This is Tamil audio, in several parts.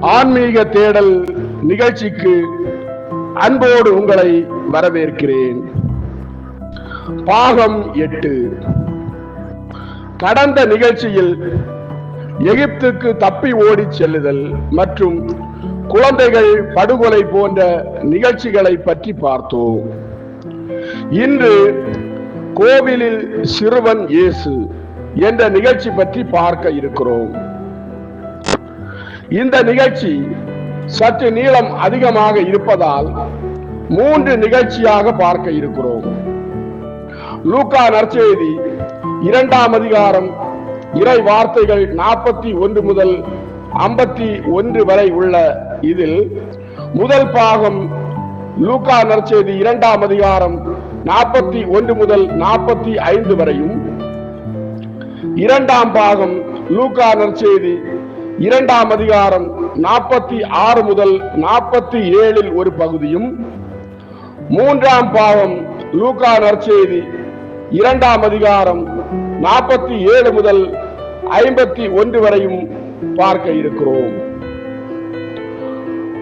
ஆன்மீக தேடல் நிகழ்ச்சிக்கு அன்போடு உங்களை வரவேற்கிறேன். பாகம் எட்டு. கடந்த நிகழ்ச்சியில் எகிப்துக்கு தப்பி ஓடிச் செல்லுதல் மற்றும் குழந்தைகள் படுகொலை போன்ற நிகழ்ச்சிகளை பற்றி பார்த்தோம். இன்று கோவிலில் சிறுவன் இயேசு என்ற நிகழ்ச்சி பற்றி பார்க்க இருக்கிறோம். இந்த நிகழ்ச்சி சற்று நீளம் அதிகமாக இருப்பதால் மூன்று நிகழ்ச்சியாக பார்க்க இருக்கிறோம். லூகா நற்செய்தி இரண்டாம் அதிகாரம் இறை வார்த்தைகள் நாற்பத்தி ஒன்று முதல் ஐம்பத்தி ஒன்று வரை உள்ள இதில் முதல் பாகம் லூகா நற்செய்தி இரண்டாம் அதிகாரம் நாற்பத்தி ஒன்று முதல் நாற்பத்தி ஐந்து வரையும். இரண்டாம் பாகம் லூகா நற்செய்தி இரண்டாம் அதிகாரம் நாற்பத்தி ஆறு முதல் நாற்பத்தி ஏழில் ஒரு பகுதியும் மூன்றாம் பாவம் லூகா நற்செய்தி இரண்டாம் அதிகாரம் நாற்பத்தி ஏழு முதல் ஐம்பத்தி ஒன்று வரையும் பார்க்க இருக்கிறோம்.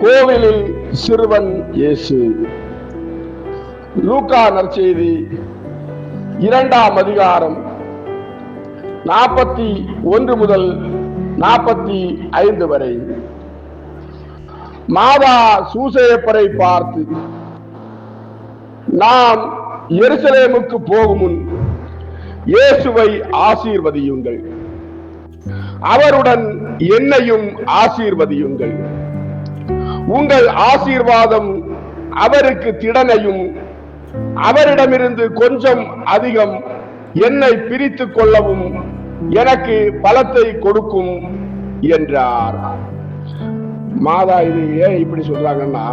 கோவிலில் சிறுவன் இயேசு. லூகா நற்செய்தி இரண்டாம் அதிகாரம் நாற்பத்தி ஒன்று முதல் நாற்பத்தி ஐந்து வரை. மாதா சூசையப்பரை பார்த்து நாம் எருசலேமுக்கு போகும் முன் இயேசுவை ஆசீர்வதியுங்கள். அவருடன் என்னையும் ஆசீர்வதியுங்கள். உங்கள் ஆசீர்வாதம் அவருக்கு திடனையும் அவரிடமிருந்து கொஞ்சம் அதிகம் என்னை பிரித்துக் கொள்ளவும் எனக்கு பலத்தை கொடுக்கும் என்றார். மாதா இது ஏன் இப்படி சொல்றாங்கன்னா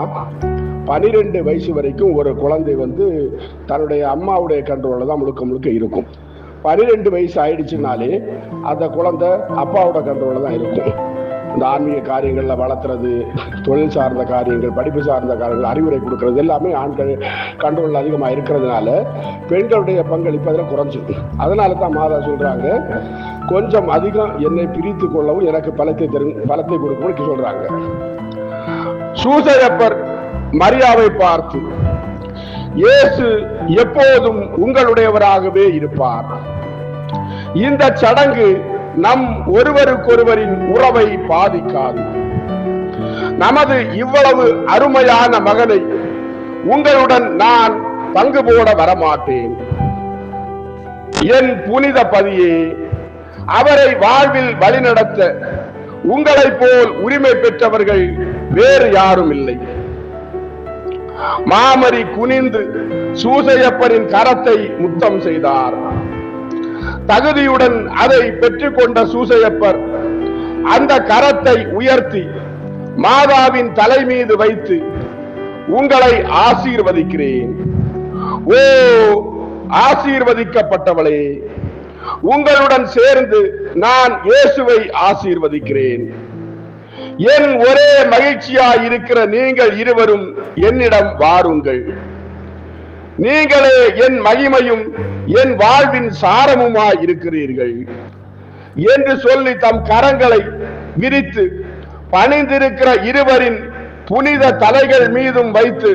பனிரெண்டு வயசு வரைக்கும் ஒரு குழந்தை வந்து தன்னுடைய அம்மாவுடைய கண்ட்ரோல தான் முழுக்க முழுக்க இருக்கும். பனிரெண்டு வயசு ஆயிடுச்சுனாலே அந்த குழந்தை அப்பாவோட கண்ட்ரோல தான் இருக்கும். இந்த ஆன்மீக காரியங்கள்ல வளர்த்துறது தொழில் சார்ந்த காரியங்கள் படிப்பு சார்ந்த காரியங்கள் அறிவுரை கொடுக்கறது எல்லாமே ஆண்கள் கண்ட்ரோல் அதிகமாக இருக்கிறதுனால பெண்களுடைய பங்களிப்பு அதில் குறைஞ்சிருக்கு அதனால தான் மாதா சொல்றாங்க கொஞ்சம் அதிகம் என்னை பிரித்து கொள்ளவும் எனக்கு பலத்தை தரு பலத்தை கொடுக்கவும் சொல்றாங்க. சூசையப்பர் மரியாவை பார்த்து இயேசு எப்போதும் உங்களுடையவராகவே இருப்பார். இந்த சடங்கு நம் ஒருவருக்கொருவரின் உறவை பாதிக்காது. நமது இவ்வளவு அருமையான மகனை உங்களுடன் நான் பங்கு போட வரமாட்டேன். என் புனித பதியே அவரை வாழ்வில் வழிநடத்த உங்களை போல் உரிமை பெற்றவர்கள் வேறு யாரும் இல்லை. மாமரி குனிந்து சூசையப்பரின் கரத்தை முத்தம் செய்தார். தகுதியுடன் அதை பெற்றுக்கொண்ட சூசையப்பர் அந்த கரத்தை உயர்த்தி மாதாவின் தலை மீது வைத்து உங்களை ஆசீர்வதிக்கிறேன். ஓ ஆசீர்வதிக்கப்பட்டவளே உங்களுடன் சேர்ந்து நான் இயேசுவை ஆசீர்வதிக்கிறேன். என் ஒரே மகிழ்ச்சியாய் இருக்கிற நீங்கள் இருவரும் என்னிடம் வாருங்கள். நீங்களே என் மகிமையும் என் வாழ்வின் சாரமுமாய் இருக்கிறீர்கள். என்று சொல்லி தம் கரங்களை விரித்து பணிந்திருக்கிற இருவரின் புனித தலைகள் மீதும் வைத்து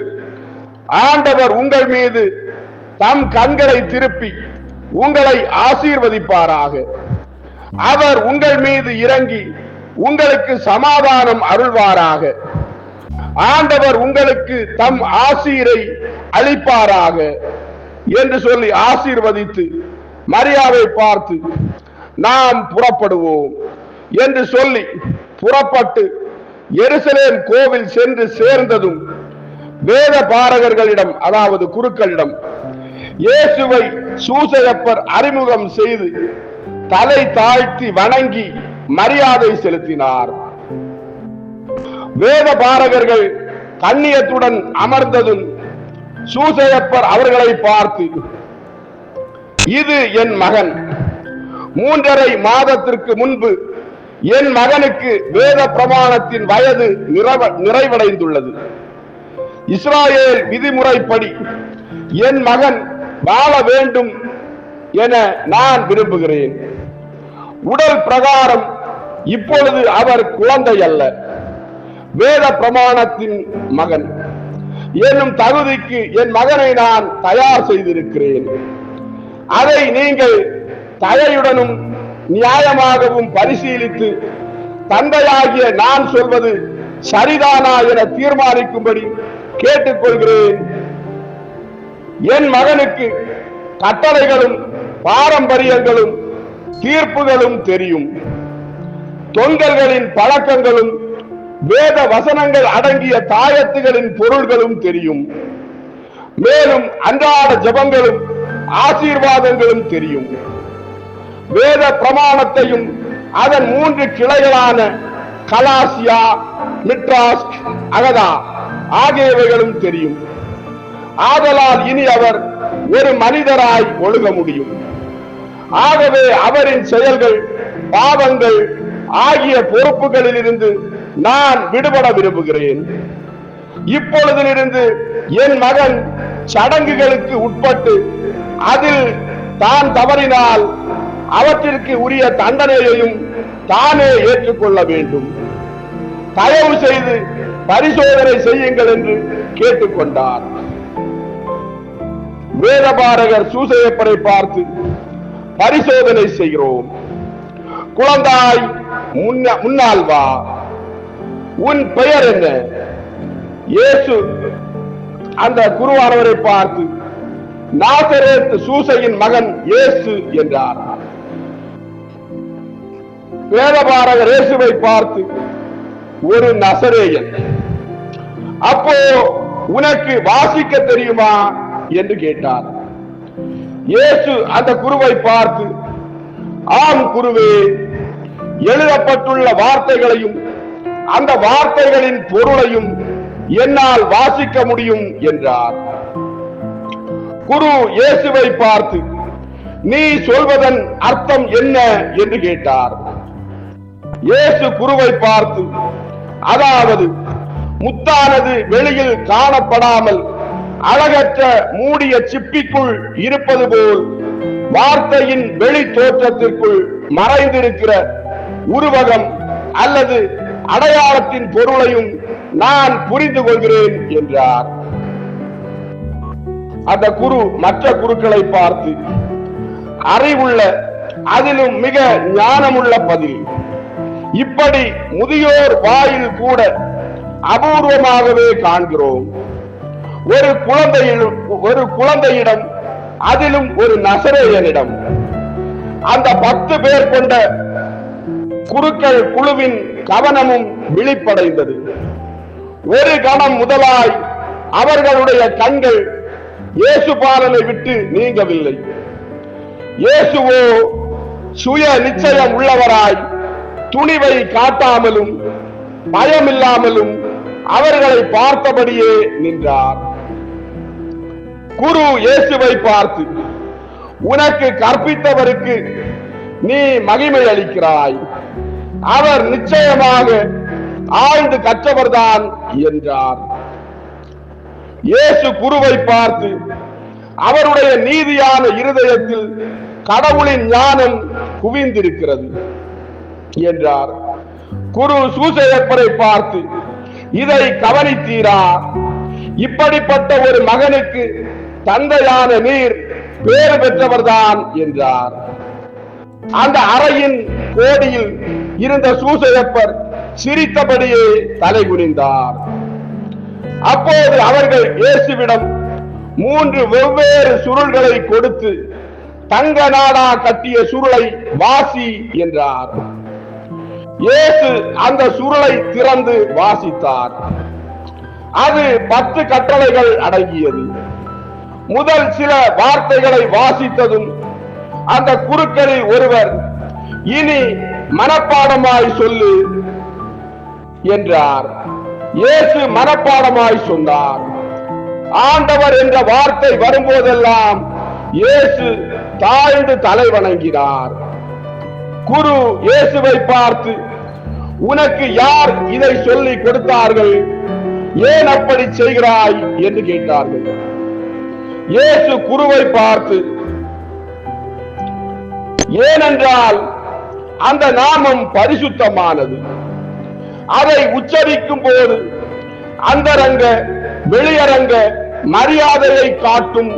ஆண்டவர் உங்கள் மீது தம் கண்களை திருப்பி உங்களை ஆசீர்வதிப்பாராக. அவர் உங்கள் மீது இறங்கி உங்களுக்கு சமாதானம் அருள்வாராக. ஆண்டவர் உங்களுக்கு தம் ஆசீரை அளிப்பாராக என்று சொல்லி ஆசீர்வதித்து மரியாதை பார்த்து நாம் புறப்படுவோம் என்று சொல்லி புறப்பட்டு எருசலேம் கோவில் சென்று சேர்ந்ததும் வேத பாரகர்களிடம் அதாவது குருக்களிடம் இயேசுவை சூசகப்பர் அறிமுகம் செய்து தலை தாழ்த்தி வணங்கி மரியாதை செலுத்தினார். வேத பாரகர்கள் கண்ணியத்துடன் அமர்ந்ததும் சூசையப்பர் அவர்களை பார்த்து இது என் மகன். மூன்றரை மாதத்திற்கு முன்பு என் மகனுக்கு வேத பிரமாணத்தின் வயது நிறைவ- நிறைவடைந்துள்ளது. இஸ்ராயேல் விதிமுறைப்படி என் மகன் வாழ வேண்டும் என நான் விரும்புகிறேன். உடல் பிரகாரம் இப்பொழுது அவர் குழந்தை அல்ல வேத பிரமாணத்தின் மகன். என்னும் தகுதிக்கு என் மகனை நான் தயார் செய்திருக்கிறேன். அதை நீங்கள் தயையுடனும் நியாயமாகவும் பரிசீலித்து தந்தையாகிய நான் சொல்வது சரிதானா என தீர்மானிக்கும்படி கேட்டுக்கொள்கிறேன். என் மகனுக்கு கட்டளைகளும் பாரம்பரியங்களும் தீர்ப்புகளும் தெரியும். தொங்கல்களின் பழக்கங்களும் வேத வசனங்கள் அடங்கிய தாயத்துகளின் பொருள்களும் தெரியும். மேலும் அன்றாட ஜபங்களும் ஆசீர்வாதங்களும் தெரியும். வேத பிரமாணத்தையும் அதன் மூன்று கிளைகளான கலாசியா மிட்ராஸ்க் அகதா ஆகியவைகளும் தெரியும். ஆதலால் இனி அவர் ஒரு மனிதராய் ஒழுக முடியும். ஆகவே அவரின் செயல்கள் பாவங்கள் ஆகிய பொறுப்புகளிலிருந்து நான் விடுபட விரும்புகிறேன். இப்பொழுதிலிருந்து என் மகன் சடங்குகளுக்கு உட்பட்டு அதில் தான் தவறினால் அவற்றிற்கு உரிய தண்டனையையும் தானே ஏற்றுக்கொள்ள வேண்டும். தயவு செய்து பரிசோதனை செய்யுங்கள் என்று கேட்டுக்கொண்டார். வேதபாரகர் சூசையப்பரை பார்த்து பரிசோதனை செய்கிறோம். குழந்தாய் முன்ன- முன்னால் வா. உன் பெயர் என்ன? இயேசு அந்த குருவானவரை பார்த்து நாசரேத் சூசையின் மகன் இயேசு என்றார். வேதபாரகர் இயேசுவை பார்த்து ஒரு நசரேயன் அப்போ உனக்கு வாசிக்க தெரியுமா? என்று கேட்டார். இயேசு அந்த குருவை பார்த்து ஆம் குருவே எழுதப்பட்டுள்ள வார்த்தைகளையும் அந்த வார்த்தைகளின் பொருளையும் என்னால் வாசிக்க முடியும் என்றார். குரு இயேசுவை பார்த்து நீ சொல்வதன் அர்த்தம் என்ன? என்று கேட்டார். இயேசு குருவை பார்த்து அதாவது முத்தானது வெளியில் காணப்படாமல் அழகற்ற மூடிய சிப்பிக்குள் இருப்பது போல் வார்த்தையின் வெளி தோற்றத்திற்குள் மறைந்திருக்கிற உருவகம் அல்லது அடையாளத்தின் பொருளையும் நான் புரிந்து கொள்கிறேன் என்றார். அந்த குரு மற்ற குருக்களை பார்த்து அறிவுள்ள அதிலும் மிக ஞானமுள்ள பதில். இப்படி முதியோர் வாயில் கூட அபூர்வமாகவே காண்கிறோம். ஒரு குழந்தையிடம் ஒரு குழந்தையிடம் அதிலும் ஒரு நசரேயனிடம். அந்த பத்து பேர் கொண்ட குருக்கள் குழுவின் கவனமும் விழிப்படைந்தது. ஒரு கணம் முதலாய் அவர்களுடைய கண்கள் இயேசுபாலனை விட்டு நீங்கவில்லை. இயேசுவோ சுய நிச்சயம் உள்ளவராய் துணிவை காட்டாமலும் பயமில்லாமலும் அவர்களை பார்த்தபடியே நின்றார். குரு இயேசுவை பார்த்து உனக்கு கற்பித்தவருக்கு நீ மகிமை அளிக்கிறாய். அவர் நிச்சயமாக ஆழ்ந்து கற்றவர்தான் என்றார். இயேசு குருவை பார்த்து அவருடைய நீதியான இருதயத்தில் கடவுளின் ஞானம் குவிந்திருக்கிறது என்றார். குரு சூசையப்பரை பார்த்து இதை கவனித்தீரா? இப்படிப்பட்ட ஒரு மகனுக்கு தந்தையான நீர் பேறு பெற்றவர்தான் என்றார். அந்த அறையின் கோடியில் இருந்த சூசையப்பர் சிரித்தபடியே தலை குனிந்தார். அப்போது அவர்கள் இயேசுவிடம் மூன்று வெவ்வேறு சுருள்களை கொடுத்து தங்க நாடா கட்டிய சுருளை வாசி என்றார். இயேசு அந்த சுருளை திறந்து வாசித்தார். அது பத்து கட்டளைகள் அடங்கியது. முதல் சில வார்த்தைகளை வாசித்ததும் அந்த குருக்களில் ஒருவர் இனி மனப்பாடமாய் சொல்லு என்றார். இயேசு மனப்பாடமாய் சொன்னார். ஆண்டவர் என்ற வார்த்தை வரும்போதெல்லாம் இயேசு தாழ்ந்து தலை வணங்கினார். குரு இயேசுவை பார்த்து உனக்கு யார் இதை சொல்லி கொடுத்தார்கள்? ஏன் அப்படி செய்கிறாய்? என்று கேட்டார்கள். இயேசு குருவை பார்த்து ஏனென்றால் அந்த நாமம் பரிசுத்தமானது. அதை உச்சரிக்கும் போது அந்தரங்க வெளியரங்க மரியாதையை காட்டும்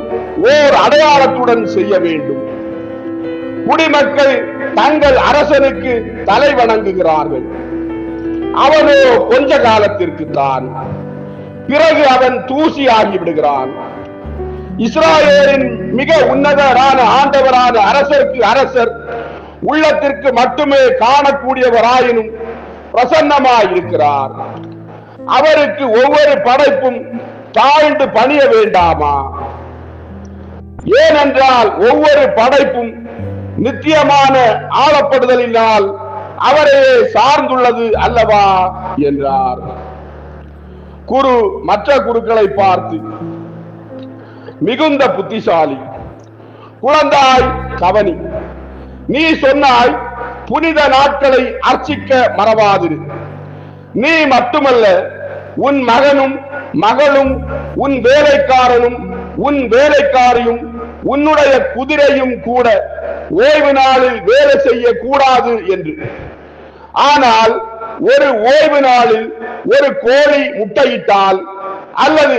ஓர் அடையாளத்துடன் செய்ய வேண்டும். குடிமக்கள் தங்கள் அரசனுக்கு தலை வணங்குகிறார்கள். அவனோ கொஞ்ச காலத்திற்கு தான் பிறகு அவன் தூசியாகி விடுகிறான். இஸ்ராயேலின் மிக உன்னதரான ஆண்டவரான அரசருக்கு அரசர் உள்ளத்திற்கு மட்டுமே காணக்கூடியவராயினும் பிரசன்னமாயிருக்கிறார். அவருக்கு ஒவ்வொரு படைப்பும் தாழ்ந்து பணிய வேண்டாமா? ஏனென்றால் ஒவ்வொரு படைப்பும் நித்தியமான ஆளப்படுதலினால் அவரையே சார்ந்துள்ளது அல்லவா? என்றார். குரு மற்ற குருக்களை பார்த்து மிகுந்த புத்திசாலி. குழந்தாய் கவனி நீ சொன்னாய் புனித நாட்களை அர்ச்சிக்க மறவாதிரு. நீ மட்டுமல்ல உன் மகனும் மகளும் உன் வேலைக்காரனும் உன் வேலைக்காரியும் உன்னுடைய குதிரையும் கூட ஓய்வு நாளில் வேலை செய்ய கூடாது என்று. ஆனால் ஒரு ஓய்வு நாளில் ஒரு கோழி முட்டையிட்டால் அல்லது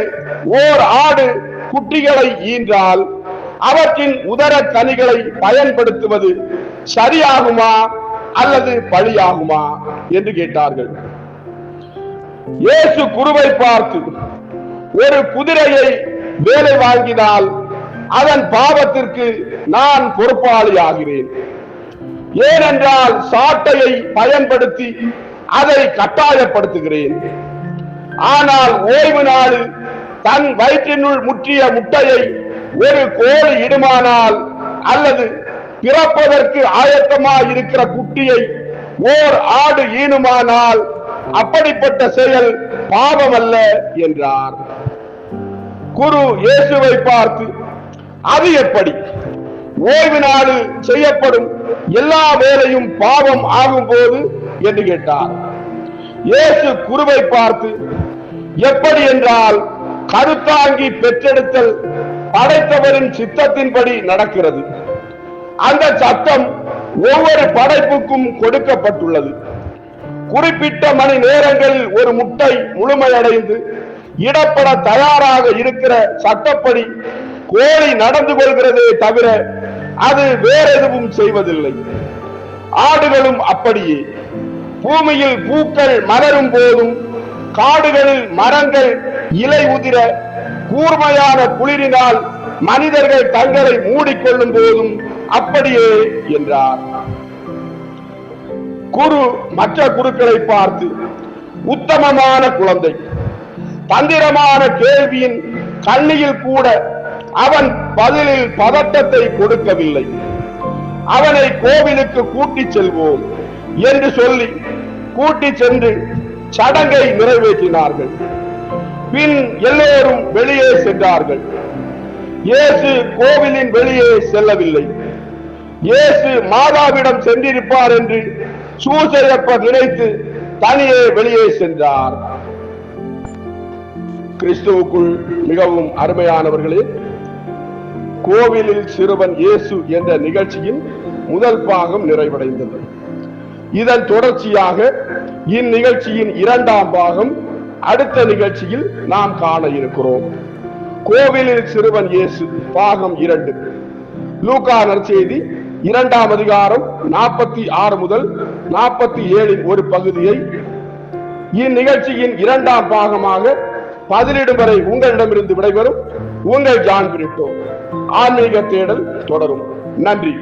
ஓர் ஆடு குட்டிகளை ஈன்றால் அவற்றின் உதர கனிகளை பயன்படுத்துவது சரியாகுமா அல்லது பழியாகுமா என்று கேட்டார்கள். இயேசு குருவை பார்த்து ஒரு குதிரையை வேலை வாங்கினால் அதன் பாவத்திற்கு நான் பொறுப்பாளி ஆகிறேன். ஏனென்றால் சாட்டையை பயன்படுத்தி அதை கட்டாயப்படுத்துகிறேன். ஆனால் ஓய்வு நாளில் தன் வயிற்றினுள் முற்றிய முட்டையை ஒரு கோழி இடுமானால் அல்லது பிறப்பதற்கு ஆயத்தமா இருக்கிற குட்டியை ஓர் ஆடு ஈனுமானால் அப்படிப்பட்ட செயல் பாவம் அல்ல என்றார். குரு இயேசுவை பார்த்து அது எப்படி? ஓய்வு நாடு செய்யப்படும் எல்லா வேலையும் பாவம் ஆகும் போது என்று கேட்டார். இயேசு குருவை பார்த்து எப்படி என்றால் கருத்தாங்கி பெற்றெடுத்தல் படைத்தவரின் சித்தத்தின்படி நடக்கிறது. அந்த சத்தம் ஒவ்வொரு படைப்புக்கும் கொடுக்கப்பட்டுள்ளது. குறிப்பிட்ட மணி நேரங்களில் ஒரு முட்டை முழுமையடைந்து இடப்பட தயாராக இருக்கிற சட்டப்படி கோழி நடந்து கொள்கிறதே தவிர அது வேற எதுவும் செய்வதில்லை. ஆடுகளும் அப்படியே. பூமியில் பூக்கள் மலரும் போதும் காடுகளில் மரங்கள் இலை உதிர கூர்மையான குளிரினால் மனிதர்கள் தங்களை மூடிக்கொள்ளும் போதும் அப்படியே என்றார். குரு மற்ற குருக்களை பார்த்து உத்தமமான குழந்தை தந்திரமான கேள்வியின் கண்ணியில் கூட அவன் பதிலில் பதட்டத்தை கொடுக்கவில்லை. அவனை கோவிலுக்கு கூட்டிச் செல்வோம் என்று சொல்லி கூட்டி சென்று சடங்கை நிறைவேற்றினார்கள். பின் எல்லோரும் வெளியே சென்றார்கள். இயேசு கோவிலின் வெளியே செல்லவில்லை. இயேசு மாதாவிடம் சென்றிருப்பார் என்று சூசையப்பர் நினைத்து தனியே வெளியே சென்றார். கிறிஸ்துவுக்குள் மிகவும் அருமையானவர்களே கோவிலில் சிறுவன் இயேசு என்ற நிகழ்ச்சியின் முதல் பாகம் நிறைவடைந்தது. இதன் தொடர்ச்சியாக இந்நிகழ்ச்சியின் இரண்டாம் பாகம் அடுத்த நிகழ்ச்சியில் நாம் காண இருக்கிறோம். கோவிலில் சிறுவன் இயேசு பாகம் இரண்டு. லூகா நற்செய்தி இரண்டாம் அதிகாரம் நாற்பத்தி ஆறு முதல் நாற்பத்தி ஏழின் ஒரு பகுதியை இந்நிகழ்ச்சியின் இரண்டாம் பாகமாக பதிலிடும் வரை உங்களிடமிருந்து விடைபெறும். உங்கள் ஜான் பிரிட்டோ ஆன்மீக தேடல் தொடரும். நன்றி.